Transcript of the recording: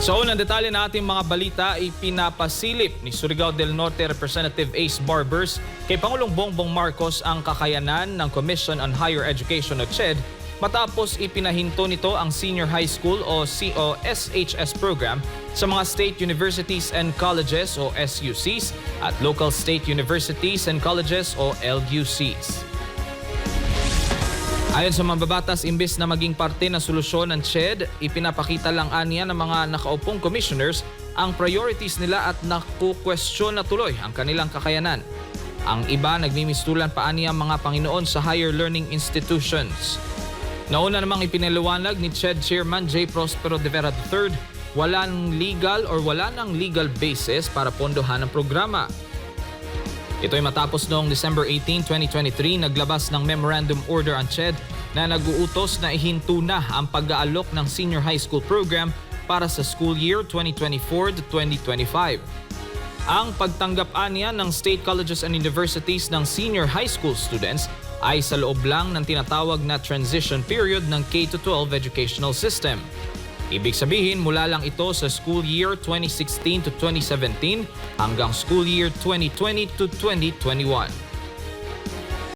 Sa unang detalye na ating mga balita, ipinapasilip ni Surigao del Norte Representative Ace Barbers kay Pangulong Bongbong Marcos ang kakayanan ng Commission on Higher Education o CHED matapos ipinahinto nito ang Senior High School o COSHS program sa mga state universities and colleges o SUCs at local state universities and colleges o LUCs. Ayon sa mambabatas, imbes na maging parte ng solusyon ng CHED, ipinapakita lang aniya ng mga nakaupong commissioners ang priorities nila at nakukwestiyon na tuloy ang kanilang kakayanan. Ang iba nagmimistulan pa aniya mga Panginoon sa higher learning institutions. Nauna namang ipinaliwanag ni CHED Chairman J. Prospero de Vera III, walang legal or wala nang legal basis para pondohan ang programa. Ito ay matapos noong December 18, 2023, naglabas ng Memorandum Order ang CHED na nag-uutos na ihinto na ang pag-aalok ng senior high school program para sa school year 2024 to 2025. Ang pagtanggap aniya ng state colleges and universities ng senior high school students ay sa loob lang ng tinatawag na transition period ng K-12 educational system. Ibig sabihin mula lang ito sa school year 2016 to 2017 hanggang school year 2020 to 2021.